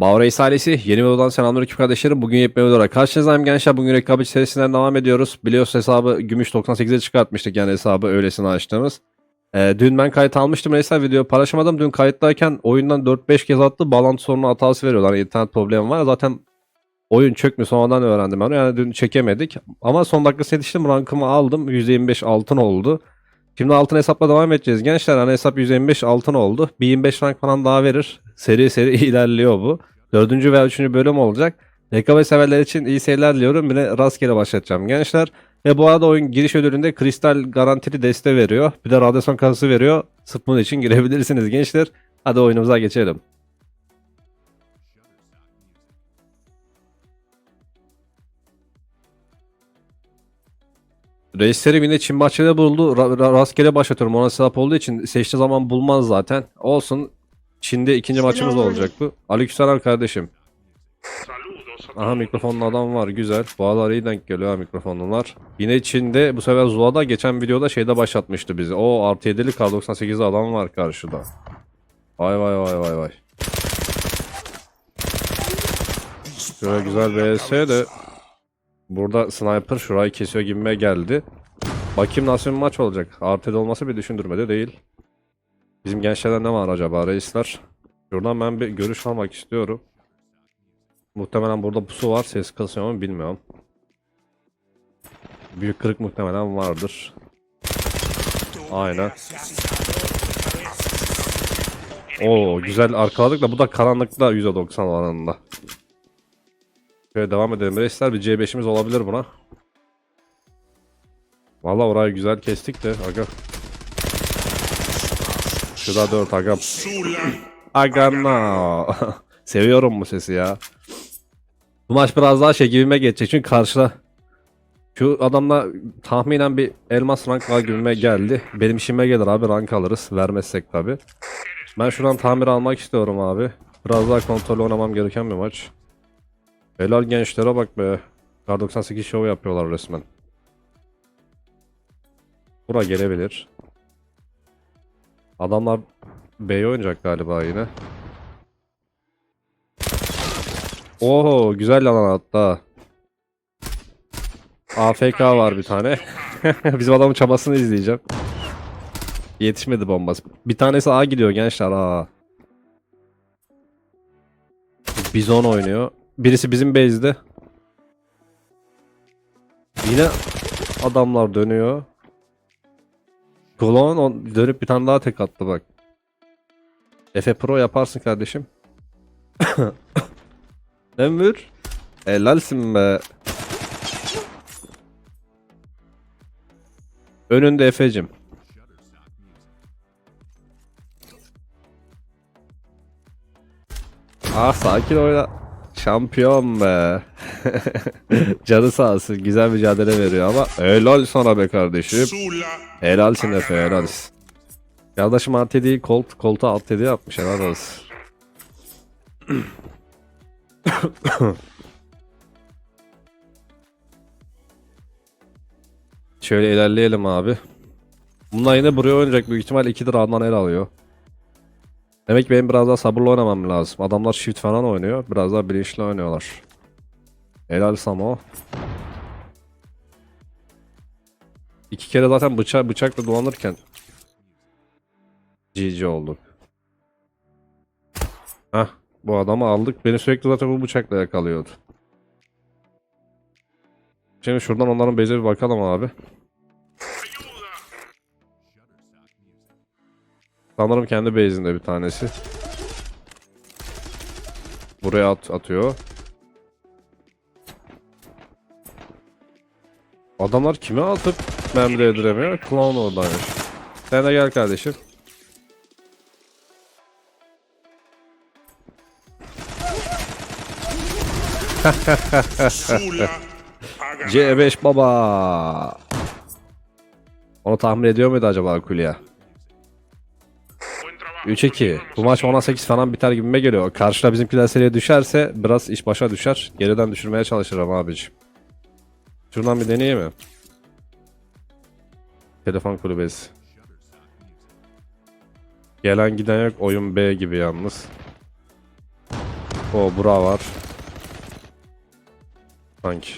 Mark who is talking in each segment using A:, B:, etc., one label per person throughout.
A: Bavreis ailesi yeni videodan selamünaleyküm kardeşlerim. Bugün yepyeni videoda karşınızdayım gençler. Bugün rekabet serisinden devam ediyoruz. Biliyorsunuz hesabı gümüş 98'e çıkartmıştık yani hesabı öylesine açtığımız. Ee, dün ben kayıt almıştım neyse video paylaşamadım. Dün kayıttayken oyundan 4-5 kez attı. Bağlantı sorunu hatası veriyorlar. İnternet problemi var. Zaten oyun çökmüş sonradan öğrendim ben. Yani dün çekemedik. Ama son dakika yetiştim. Rankımı aldım. %25 altın oldu. Şimdi altın hesapla devam edeceğiz. Gençler hani hesap 125 altın oldu. Bir 25 rank falan daha verir. Seri seri ilerliyor bu. Dördüncü veya üçüncü bölüm olacak. Rekabet severler için iyi seyirler diliyorum. Bir de rastgele başlatacağım gençler. Ve bu arada oyun giriş ödülünde kristal garantili deste veriyor. Bir de radyasyon kasası veriyor. Sırf için girebilirsiniz gençler. Hadi oyunumuza geçelim. Reislerim yine Çin bahçede buldu. Ra- ra- rastgele başlatıyorum. Ona sevap olduğu için seçtiği zaman bulmaz zaten. Olsun. Çin'de ikinci maçımız olacak bu. Aleykümselam kardeşim. Aha mikrofonlu adam var güzel. Bu aralar iyi denk geliyor ha mikrofonlular. Yine Çin'de bu sefer Zula'da geçen videoda şeyde başlatmıştı bizi. O artı 7'li K98'li adam var karşıda. Vay vay vay vay vay. Şöyle güzel BS de Burada sniper şurayı kesiyor gibime geldi. Bakayım nasıl bir maç olacak. Artı 7 olması bir düşündürmedi değil. Bizim gençlerden ne var acaba reisler? Şuradan ben bir görüş almak istiyorum. Muhtemelen burada pusu var. Ses kasıyor mu bilmiyorum. Büyük kırık muhtemelen vardır. Aynen. Oo güzel arkaladık da bu da karanlıkta %90 oranında. Şöyle devam edelim. Reisler bir C5'imiz olabilir buna. Vallahi orayı güzel kestik de aga. Şurada 4 aga. Aga no. Seviyorum bu sesi ya. Bu maç biraz daha şey gibime geçecek çünkü karşıda şu adamla tahminen bir elmas rank var gibime geldi. Benim işime gelir abi rank alırız. Vermezsek tabi. Ben şuradan tamir almak istiyorum abi. Biraz daha kontrollü oynamam gereken bir maç. Helal gençlere bak be. Kar 98 show yapıyorlar resmen. Bura gelebilir. Adamlar B'ye oynayacak galiba yine. Oho güzel alan hatta. AFK var bir tane. Bizim adamın çabasını izleyeceğim. Yetişmedi bombası. Bir tanesi A gidiyor gençler A. Bizon oynuyor. Birisi bizim base'de. Yine adamlar dönüyor. Klon on- dönüp bir tane daha tek attı bak. Efe Pro yaparsın kardeşim. Emir. Helalsin be. Önünde Efe'cim. Ah sakin oyna. Şampiyon be. Canı sağ olsun. Güzel mücadele veriyor ama helal sana be kardeşim. Helalsin Efe helalsin. Kardeşim alt değil kolt, koltuğa alt yedi yapmış helal olsun. Şöyle ilerleyelim abi. Bunlar yine buraya oynayacak büyük ihtimal 2 liradan el alıyor. Demek benim biraz daha sabırlı oynamam lazım. Adamlar shift falan oynuyor. Biraz daha bilinçli oynuyorlar. Helal Samo. İki kere zaten bıçak bıçakla dolanırken GG olduk. Hah bu adamı aldık. Beni sürekli zaten bu bıçakla yakalıyordu. Şimdi şuradan onların base'e bir bakalım abi. Sanırım kendi base'inde bir tanesi. Buraya at atıyor. Adamlar kime atıp mermi değdiremiyor? Clown oradaymış. Sen de gel kardeşim. C5 baba. Onu tahmin ediyor muydu acaba Kulya? 3-2. Bu maç 10-8 falan biter gibime geliyor. Karşıda bizimkiler seriye düşerse biraz iş başa düşer. Geriden düşürmeye çalışırım abicim. Şuradan bir deneyeyim mi? Telefon kulübesi. Gelen giden yok. Oyun B gibi yalnız. O bura var. Sanki.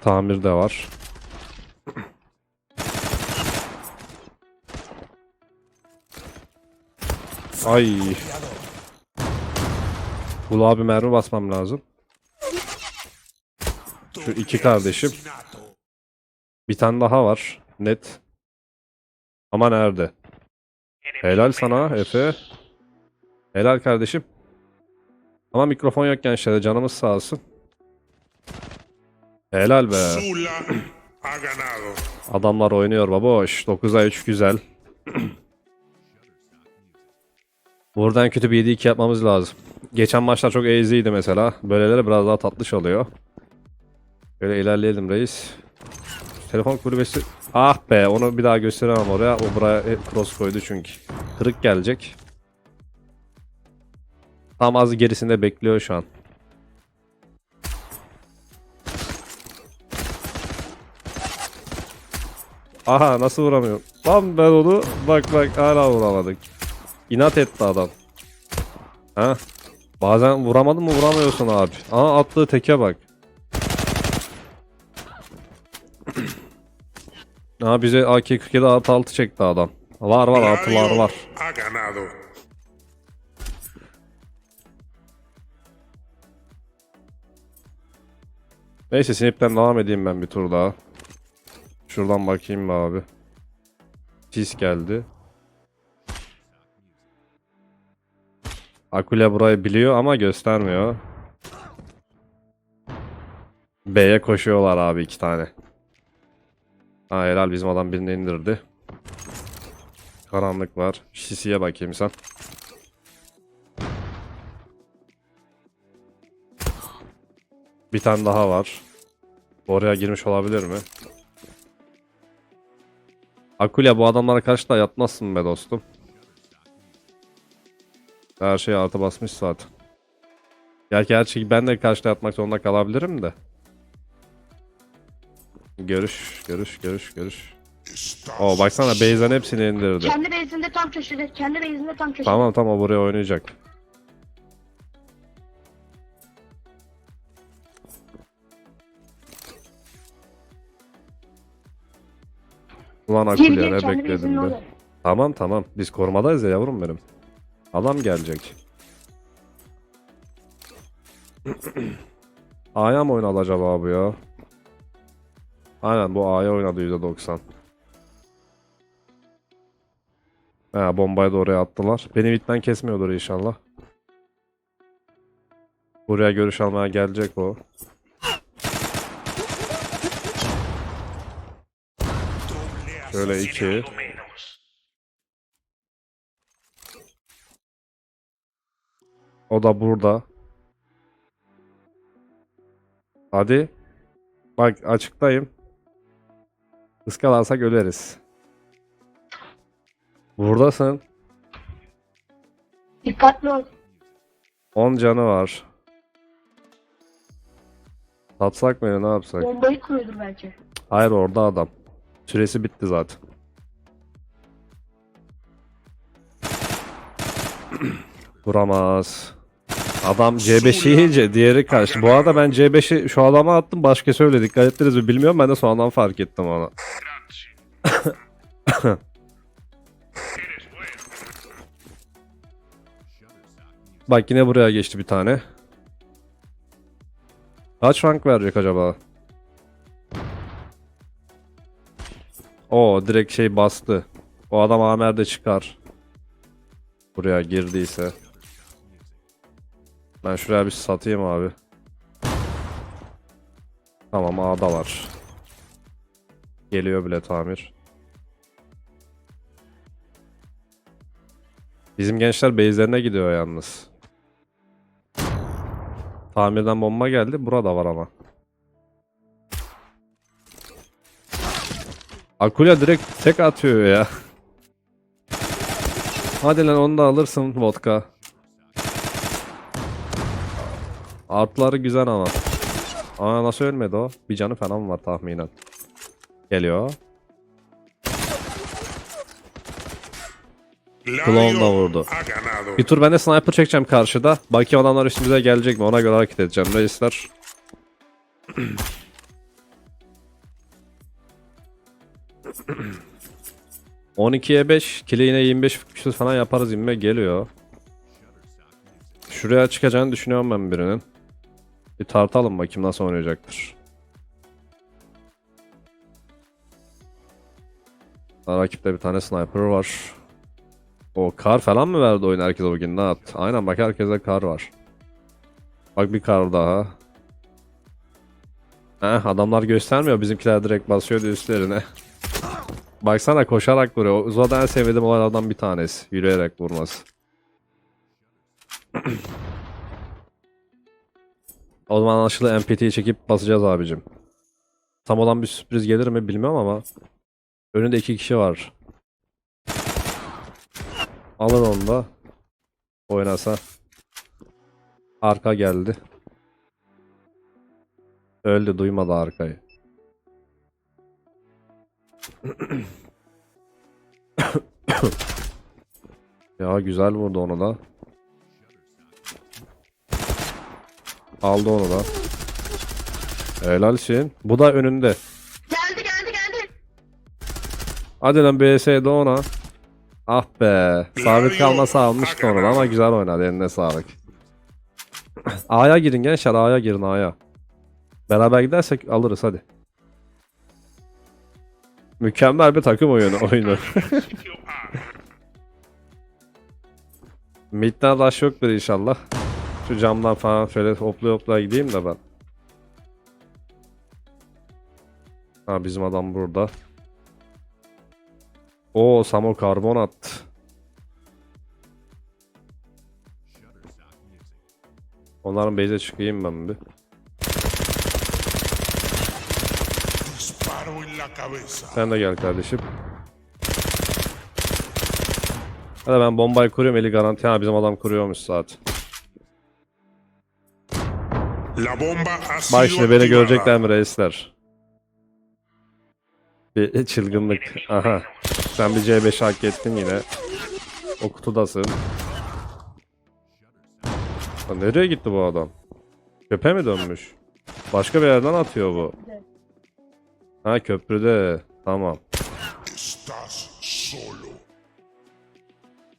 A: Tamir de var. Ay. Kulağa bir mermi basmam lazım. Şu iki kardeşim. Bir tane daha var. Net. Ama nerede? Helal sana Efe. Helal kardeşim. Ama mikrofon yok gençler. Canımız sağ olsun. Helal be. Adamlar oynuyor baboş. 9'a 3 güzel. Buradan kötü bir 7-2 yapmamız lazım. Geçen maçlar çok easy'ydi mesela. Böyleleri biraz daha tatlış oluyor. Böyle ilerleyelim reis. Telefon kulübesi... Ah be onu bir daha gösteremem oraya. O buraya cross koydu çünkü. Kırık gelecek. Tam az gerisinde bekliyor şu an. Aha nasıl vuramıyorum? Lan ben onu bak bak hala vuramadık. İnat etti adam. Ha? Bazen vuramadın mı vuramıyorsun abi. Aha attığı teke bak. Aha bize AK-47 artı 6 çekti adam. Var var artılar var.
B: ha.
A: Neyse sinipten devam edeyim ben bir tur daha. Şuradan bakayım mı abi. Sis geldi. Akule burayı biliyor ama göstermiyor. B'ye koşuyorlar abi iki tane. Ha helal bizim adam birini indirdi. Karanlık var. Sisi'ye bakayım sen. Bir tane daha var. Oraya girmiş olabilir mi? Akule bu adamlara karşı da yatmazsın be dostum. Her şey artı basmış zaten. Gerçi her şeyi ben de karşıda yatmak zorunda kalabilirim de. Görüş, görüş, görüş, görüş. Oo baksana Beyzen hepsini indirdi.
C: Kendi base'inde tam köşede. Kendi base'inde tam köşede.
A: Tamam tamam o buraya oynayacak. Ulan ya ne
C: kendi
A: bekledim
C: base'inde
A: be.
C: orada.
A: Tamam tamam biz korumadayız ya yavrum benim. Adam gelecek. A'ya mı oynadı acaba bu ya? Aynen bu A'ya oynadı %90. Ha bombayı da oraya attılar. Beni bitten kesmiyordur inşallah. Buraya görüş almaya gelecek o. Şöyle iki. O da burada. Hadi. Bak açıktayım. Iskalarsak öleriz. Buradasın.
C: Dikkatli ol.
A: 10 canı var. Satsak mı ya, ne yapsak?
C: Bombayı kuruyordur belki.
A: Hayır orada adam. Süresi bitti zaten. Vuramaz. Adam C5'i yiyince diğeri karşı. Bu arada ben C5'i şu adama attım başka söyle dikkat ettiniz mi bilmiyorum ben de sonradan fark ettim onu. Bak yine buraya geçti bir tane. Kaç rank verecek acaba? O direkt şey bastı. O adam Amer'de çıkar. Buraya girdiyse. Ben şuraya bir satayım abi. Tamam A'da var. Geliyor bile tamir. Bizim gençler base'lerine gidiyor yalnız. Tamirden bomba geldi. Burada var ama. Akulya direkt tek atıyor ya. Hadi lan onu da alırsın vodka. Artları güzel ama. Aa nasıl ölmedi o? Bir canı falan var tahminen. Geliyor. Klon da vurdu. Bir tur ben de sniper çekeceğim karşıda. Bakayım adamlar üstümüze gelecek mi? Ona göre hareket edeceğim reisler. ...12'ye 5... ...kile yine 25 küsur falan yaparız inme geliyor. Şuraya çıkacağını düşünüyorum ben birinin. Bir tartalım bakayım nasıl oynayacaktır. Rakipte bir tane sniper var. O kar falan mı verdi oyun herkese bugün? Ne yaptı? Aynen bak herkese kar var. Bak bir kar daha. Heh, adamlar göstermiyor. Bizimkiler direkt basıyordu üstlerine. Baksana koşarak vuruyor. Uzada en sevdiğim olaylardan bir tanesi. Yürüyerek vurması. O zaman anlaşılı MPT'yi çekip basacağız abicim. Tam olan bir sürpriz gelir mi bilmiyorum ama. Önünde iki kişi var. Alır onu da. Oynasa. Arka geldi. Öldü duymadı arkayı. ya güzel vurdu onu da. Aldı onu da. Helalsin. Bu da önünde.
C: Geldi geldi geldi.
A: Hadi lan BS'de ona. Ah be. Sabit kalmasa almıştı onu ama güzel oynadı. Eline sağlık. A'ya girin gençler. A'ya girin A'ya. Beraber gidersek alırız hadi. Mükemmel bir takım oyunu oyunu. Mid'den rush yoktur inşallah. Şu camdan falan şöyle hopla hopla gideyim de ben. Ha bizim adam burada. Oo Samo karbon attı. Onların base'e çıkayım ben bir. Sen de gel kardeşim. Hadi ben bombayı kuruyorum eli garanti. Ha bizim adam kuruyormuş zaten.
B: La bomba ha
A: Bak şimdi beni görecekler mi reisler? Bir çılgınlık. Aha. Sen bir C5 hak ettin yine. O kutudasın. Lan nereye gitti bu adam? Köpe mi dönmüş? Başka bir yerden atıyor bu. Ha köprüde. Tamam.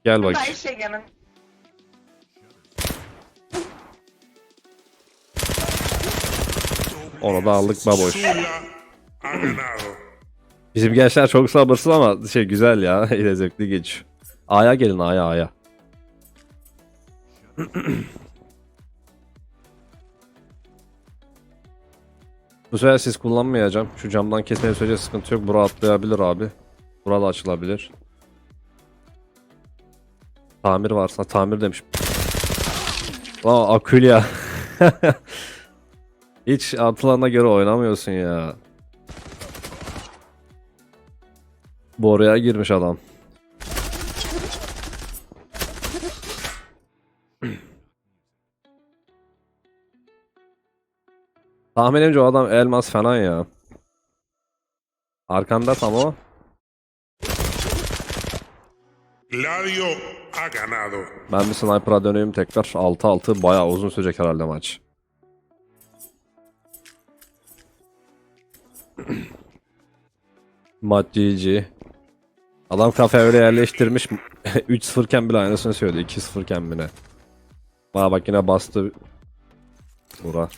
A: Gel bak.
C: Şey
A: Onu da aldık baboş. Bizim gençler çok sabırsız ama şey güzel ya. Yine zevkli geç. A'ya gelin A'ya A'ya. Bu sefer siz kullanmayacağım. Şu camdan kesmeye sürece sıkıntı yok. Bura atlayabilir abi. Bura da açılabilir. Tamir varsa tamir demiş. Aa Akülya. Hiç atılarına göre oynamıyorsun ya. Bu oraya girmiş adam. Tahminimce o adam elmas falan ya. Arkanda tam o.
B: Gladio ha ganado.
A: Ben bir sniper'a döneyim tekrar. 6-6 bayağı uzun sürecek herhalde maç. GG. Adam kafe öyle yerleştirmiş. 3-0 iken bile aynısını söyledi. 2-0 iken bile. Bana bak yine bastı. Bura.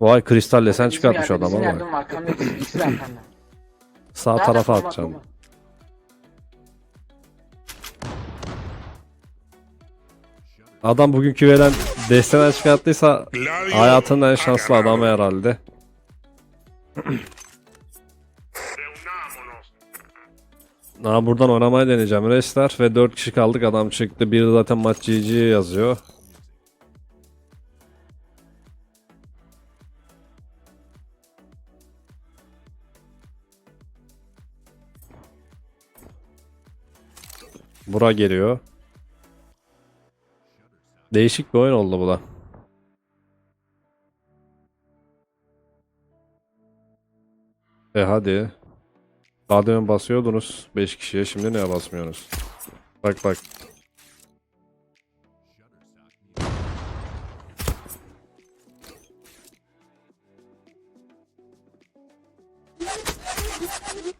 A: Vay kristal desen
D: Bizim
A: çıkartmış
D: yerde,
A: adam
D: bizim
A: ama.
D: arkamda.
A: Sağ tarafa atacağım. Adam bugünkü veren desteden çıkarttıysa hayatının en şanslı adamı herhalde. Aa, buradan oynamaya deneyeceğim Restler ve 4 kişi kaldık adam çıktı. Biri zaten maç GG yazıyor. Bura geliyor. Değişik bir oyun oldu bu da. E hadi. Daha demin basıyordunuz 5 kişiye şimdi neye basmıyorsunuz? Bak bak.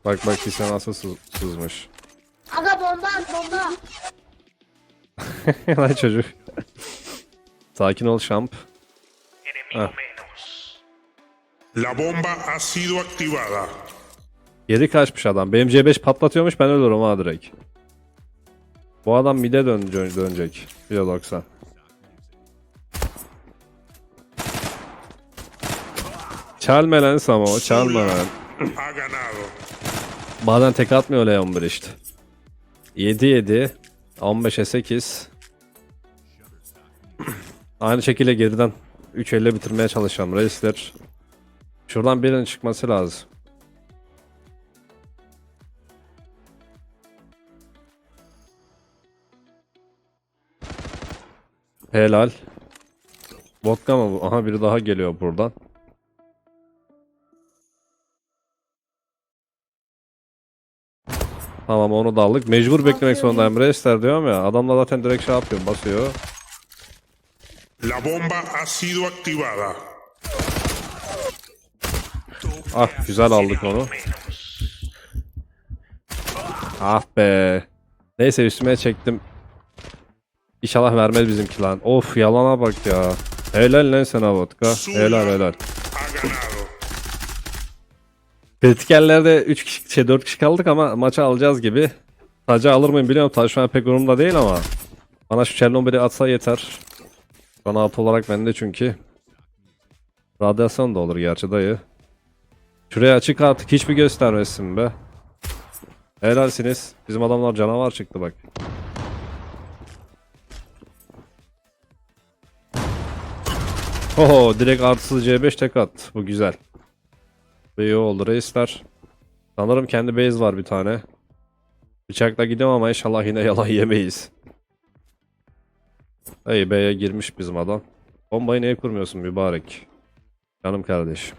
A: Bak bak ki sen nasıl sız sızmış.
C: Aga bomba bomba.
A: Lan çocuk. Sakin ol şamp.
B: La bomba ha sido activada.
A: Geri kaçmış adam. Benim C5 patlatıyormuş ben ölürüm ha direkt. Bu adam mide dön dön- dönecek. 1.90. Çalma lan Samo, çalma lan.
B: Ha.
A: Bazen tek atmıyor Leon bir işte. 7 7 15'e 8 Aynı şekilde geriden 3 elle bitirmeye çalışacağım reisler. Şuradan birinin çıkması lazım. Helal. Vodka mı bu? Aha biri daha geliyor buradan. Tamam onu da aldık. Mecbur beklemek zorundayım. Restler diyorum ya. Adamla zaten direkt şey yapıyor. Basıyor.
B: La bomba ha sido activada.
A: Ah güzel aldık onu. Ah be. Neyse üstüme çektim. İnşallah vermez bizimki lan. Of yalana bak ya. Helal lan sana vodka. Helal helal. Kritikellerde 3 kişi şey 4 kişi kaldık ama maçı alacağız gibi. Tacı alır mıyım bilmiyorum. Tac şu an pek umurumda değil ama. Bana şu Çernobil'i atsa yeter. Bana at olarak bende çünkü. Radyasyon da olur gerçi dayı. Şuraya açık artık hiçbir göstermesin be. Helalsiniz. Bizim adamlar canavar çıktı bak. Oho direkt artısız C5 tek at. Bu güzel. İyi oldu reisler. Sanırım kendi base var bir tane. Bıçakla gidiyorum ama inşallah yine yalan yemeyiz. Hey B'ye girmiş bizim adam. Bombayı niye kurmuyorsun mübarek? Canım kardeşim.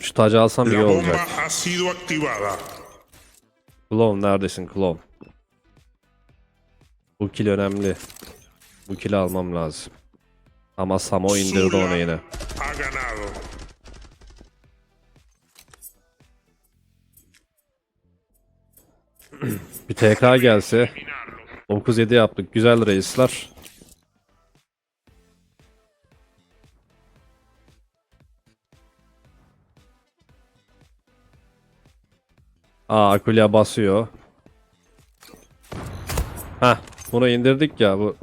A: Şu tacı alsam iyi olacak. Clone neredesin Clone? Bu kill önemli. Bu kill'i almam lazım. Ama Samo indirdi onu yine. Bir TK gelse 9-7 yaptık. Güzel reisler. Aa Akulya basıyor. Heh bunu indirdik ya bu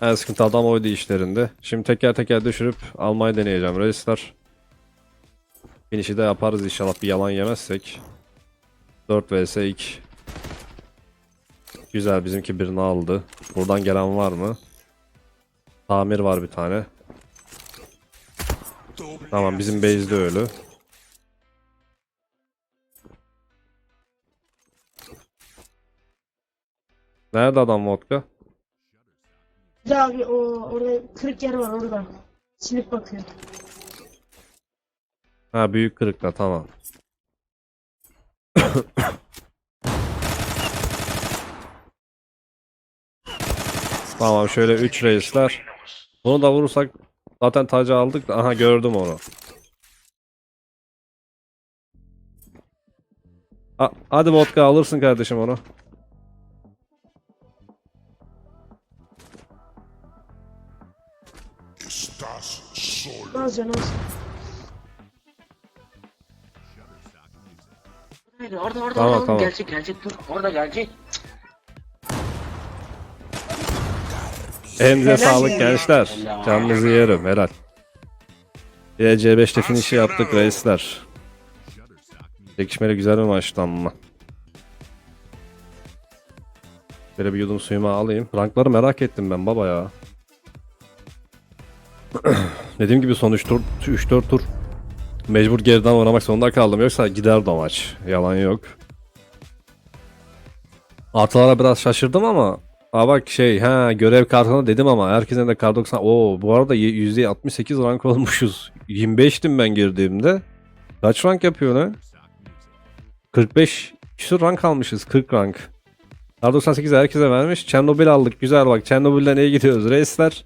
A: en sıkıntı adam oydu işlerinde. Şimdi teker teker düşürüp almayı deneyeceğim reisler. Finish'i de yaparız inşallah bir yalan yemezsek. 4 vs 2 Güzel bizimki birini aldı. Buradan gelen var mı? Tamir var bir tane. Tamam bizim base'de ölü. Nerede adam vodka?
C: Bir abi o orada kırık yer var orada. Silip bakıyor.
A: Ha büyük kırıkla tamam. Tamam şöyle 3 reisler. Bunu da vurursak zaten tacı aldık da aha gördüm onu. Ha, hadi vodka alırsın kardeşim onu.
C: Az.
D: Haydi orada orada
A: Tamam,
D: orada
A: tamam.
D: gelecek gelecek dur orada gelecek.
A: Elinize sağlık gençler. Canınızı yerim helal. Bir de C5'te finish'i yaptık reisler. Çekişmeli güzel bir maçtı ama. Böyle bir yudum suyumu alayım. Rankları merak ettim ben baba ya. Dediğim gibi son 3 tur 3-4 tur mecbur geriden oynamak zorunda kaldım. Yoksa giderdi o maç. Yalan yok. Artılara biraz şaşırdım ama Aa bak şey ha görev kartını dedim ama herkesin de kar 90. Oo bu arada y- %68 rank olmuşuz. 25'tim ben girdiğimde. Kaç rank yapıyor ne? 45 küsur rank almışız. 40 rank. Kar 98 herkese vermiş. Çernobil aldık. Güzel bak. Çernobil'den iyi gidiyoruz. Reisler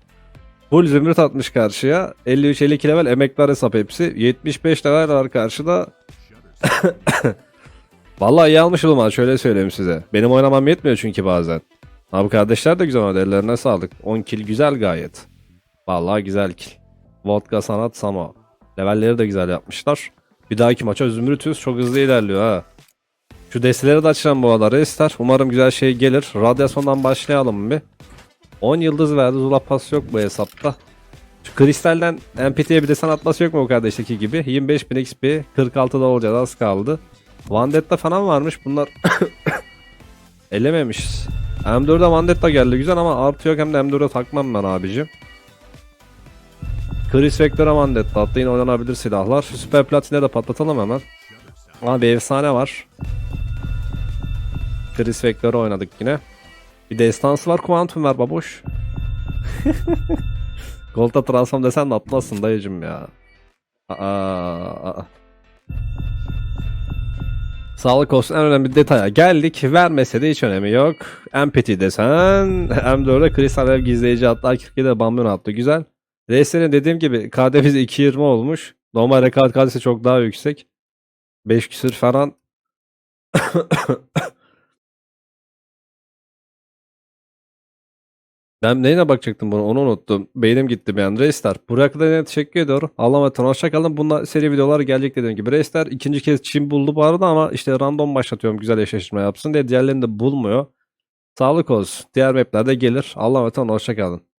A: full zümrüt atmış karşıya. 53-52 level emekler hesap hepsi. 75 level var karşıda. Vallahi iyi almış ha şöyle söyleyeyim size. Benim oynamam yetmiyor çünkü bazen. Abi kardeşler de güzel oynadı ellerine sağlık. 10 kill güzel gayet. Vallahi güzel kill. Vodka sanat Samo. Levelleri de güzel yapmışlar. Bir dahaki maça zümrütüz çok hızlı ilerliyor ha. Şu desteleri de açacağım bu arada ister. Umarım güzel şey gelir. Radyasyondan başlayalım bir. 10 yıldız verdi. Zula pas yok bu hesapta. Şu kristalden NPT'ye bir desen atması yok mu bu kardeşteki gibi? 25.000 XP. 46'da olacağız az kaldı. Vandetta falan varmış. Bunlar elememişiz. M4'e Vandetta geldi güzel ama artı yok hem de M4'e takmam ben abicim. Chris Vector'a Vandetta hatta yine oynanabilir silahlar. Süper Platin'e de patlatalım hemen. Ama bir efsane var. Chris Vector'ı oynadık yine. Bir destansı var Quantum ver baboş. Gold'a transform desen de atmazsın dayıcım ya. Aa, aa. Sağlık olsun en önemli detaya geldik. Vermese de hiç önemi yok. Empathy desen M4'e kristal ev gizleyici hatta 47'de bamyon attı. Güzel. Reislerin dediğim gibi KD'miz 2.20 olmuş. Normal rekabet KD'si çok daha yüksek. 5 küsür falan. Ben neyine bakacaktım bunu onu unuttum. Beynim gitti an. Reisler. Yine teşekkür ediyorum. Allah'a emanet olun. Hoşçakalın. Bununla seri videolar gelecek dediğim gibi. Reisler ikinci kez Çin buldu bu arada ama işte random başlatıyorum güzel eşleştirme yapsın diye. Diğerlerini de bulmuyor. Sağlık olsun. Diğer maplerde gelir. Allah'a emanet olun. Hoşçakalın.